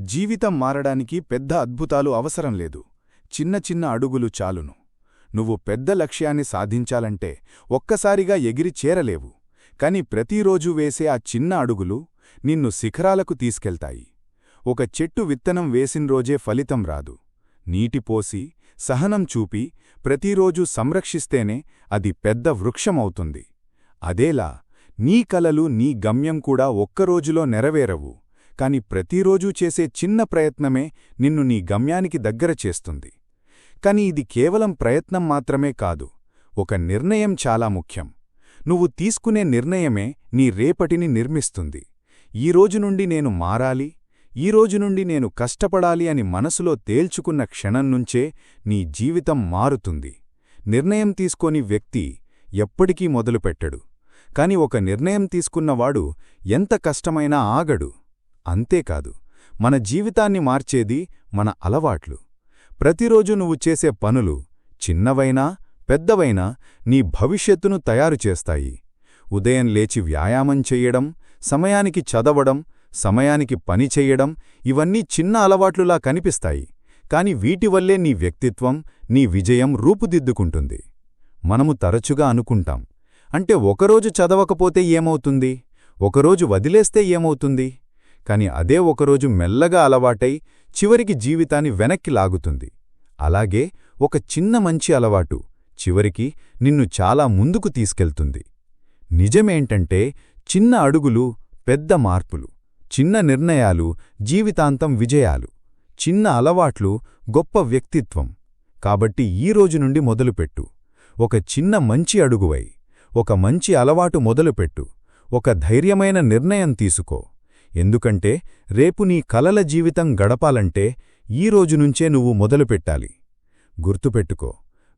జీవితం మారడానికి పెద్ద అద్భుతాలు అవసరం లేదు. చిన్న చిన్న అడుగులు చాలును. నువ్వు పెద్ద లక్ష్యాన్ని సాధించాలంటే ఒక్కసారిగా ఎగిరి చేరలేవు. కాని ప్రతిరోజూ వేసే ఆ చిన్న అడుగులు నిన్ను శిఖరాలకు తీసుకెళ్తాయి. ఒక చెట్టు విత్తనం వేసిన్రోజే ఫలితం రాదు. నీటి పోసి సహనం చూపి ప్రతిరోజూ సంరక్షిస్తేనే అది పెద్ద వృక్షమవుతుంది. అదేలా నీ కలలు నీ గమ్యం కూడా ఒక్కరోజులో నెరవేరవు. కాని ప్రతిరోజూ చేసే చిన్న ప్రయత్నమే నిన్ను నీ గమ్యానికి దగ్గర చేస్తుంది. కాని ఇది కేవలం ప్రయత్నం మాత్రమే కాదు ఒక నిర్ణయం చాలా ముఖ్యం. నువ్వు తీసుకునే నిర్ణయమే నీ రేపటిని నిర్మిస్తుంది. ఈరోజు నుండి నేను మారాలి ఈరోజు నుండి నేను కష్టపడాలి అని మనసులో తేల్చుకున్న క్షణం నుంచే నీ జీవితం మారుతుంది. నిర్ణయం తీసుకోని వ్యక్తి ఎప్పటికీ మొదలుపెట్టడు. కాని ఒక నిర్ణయం తీసుకున్నవాడు ఎంత కష్టమైనా ఆగడు. అంతేకాదు మన జీవితాన్ని మార్చేది మన అలవాట్లు. ప్రతిరోజు నువ్వు చేసే పనులు చిన్నవైనా పెద్దవైనా నీ భవిష్యత్తును తయారు చేస్తాయి. ఉదయం లేచి వ్యాయామం చెయ్యడం సమయానికి చదవడం సమయానికి పని చెయ్యడం ఇవన్నీ చిన్న అలవాట్లులా కనిపిస్తాయి. కాని వీటివల్లే నీ వ్యక్తిత్వం నీ విజయం రూపుదిద్దుకుంటుంది. మనము తరచుగా అనుకుంటాం అంటే ఒకరోజు చదవకపోతే ఏమవుతుంది? ఒకరోజు వదిలేస్తే ఏమవుతుంది? కాని అదే ఒకరోజు మెల్లగా అలవాటై చివరికి జీవితాన్ని వెనక్కి లాగుతుంది. అలాగే ఒక చిన్న మంచి అలవాటు చివరికి నిన్ను చాలా ముందుకు తీసుకెళ్తుంది. నిజమేంటంటే చిన్న అడుగులు పెద్ద మార్పులు చిన్న నిర్ణయాలు జీవితాంతం విజయాలు చిన్న అలవాట్లు గొప్ప వ్యక్తిత్వం. కాబట్టి ఈరోజు నుండి మొదలుపెట్టు. ఒక చిన్న మంచి అడుగువై ఒక మంచి అలవాటు మొదలుపెట్టు. ఒక ధైర్యమైన నిర్ణయం తీసుకో. ఎందుకంటే రేపు నీ కలల జీవితం గడపాలంటే ఈ రోజునుంచే నువ్వు మొదలుపెట్టాలి. గుర్తుపెట్టుకో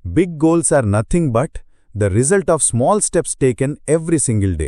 big goals are nothing but the result of small steps taken every single day.